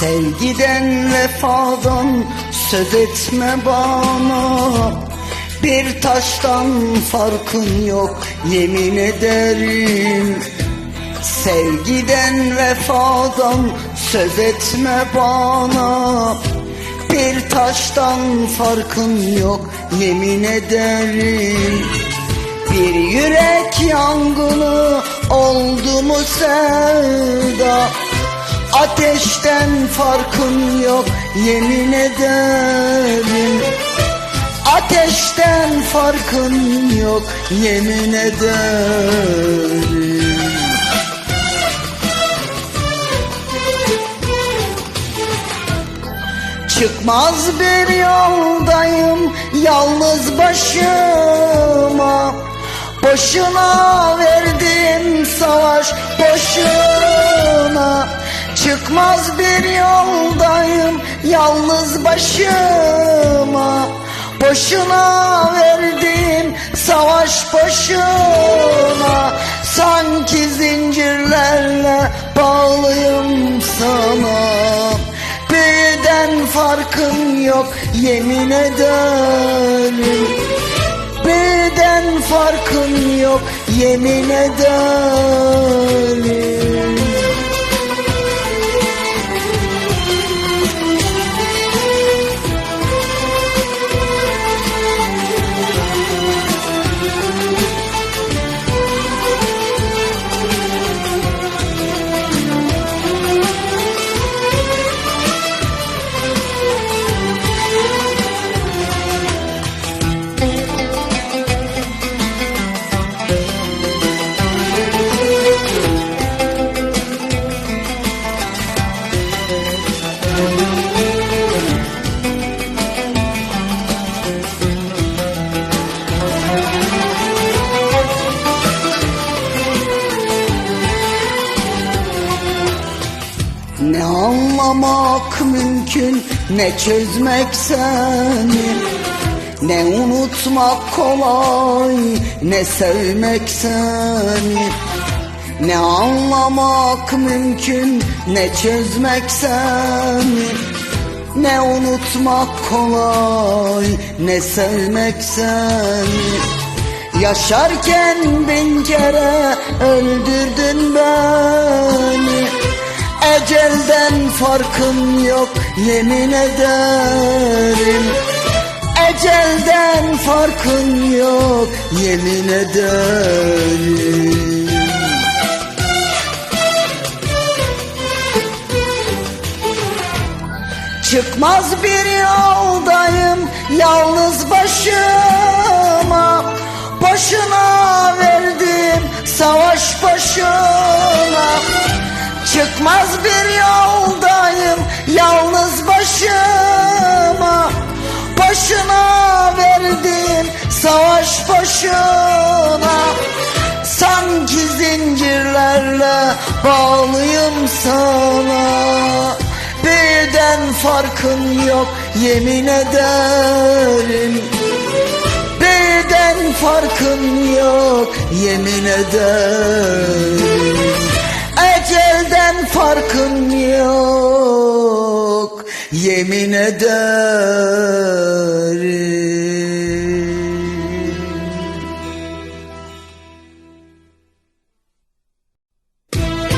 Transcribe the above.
Sevgiden vefadan söz etme bana. Bir taştan farkın yok yemin ederim. Sevgiden vefadan söz etme bana. Bir taştan farkın yok yemin ederim. Bir yürek yangını oldu mu sevda Ateşten farkın yok yemin ederim. Ateşten farkın yok yemin ederim. Çıkmaz bir yoldayım yalnız başıma. Boşuna verdim savaş boşuna Çıkmaz bir yoldayım yalnız başıma. Boşuna verdim savaş boşuna Sanki zincirlerle bağlıyım sana. Birden farkın yok yemin ederim Birden farkın yok yemin ederim Ne anlamak mümkün ne çözmek seni. Ne unutmak kolay ne sevmek seni. Ne anlamak mümkün ne çözmek seni. Ne unutmak kolay ne sevmek seni. Yaşarken bin kere öldürdün beni Ecelden farkın yok yemin ederim. Ecelden farkın yok yemin ederim. Çıkmaz bir yoldayım yalnız başıma. Boşuna verdim savaş başına Çıkmaz bir yoldayım yalnız başıma. Boşuna verdim savaş başına. Sanki zincirlerle bağlıyım sana. Birden farkın yok yemin ederim. Birden farkın yok yemin ederim farkın yok. Yemin ederim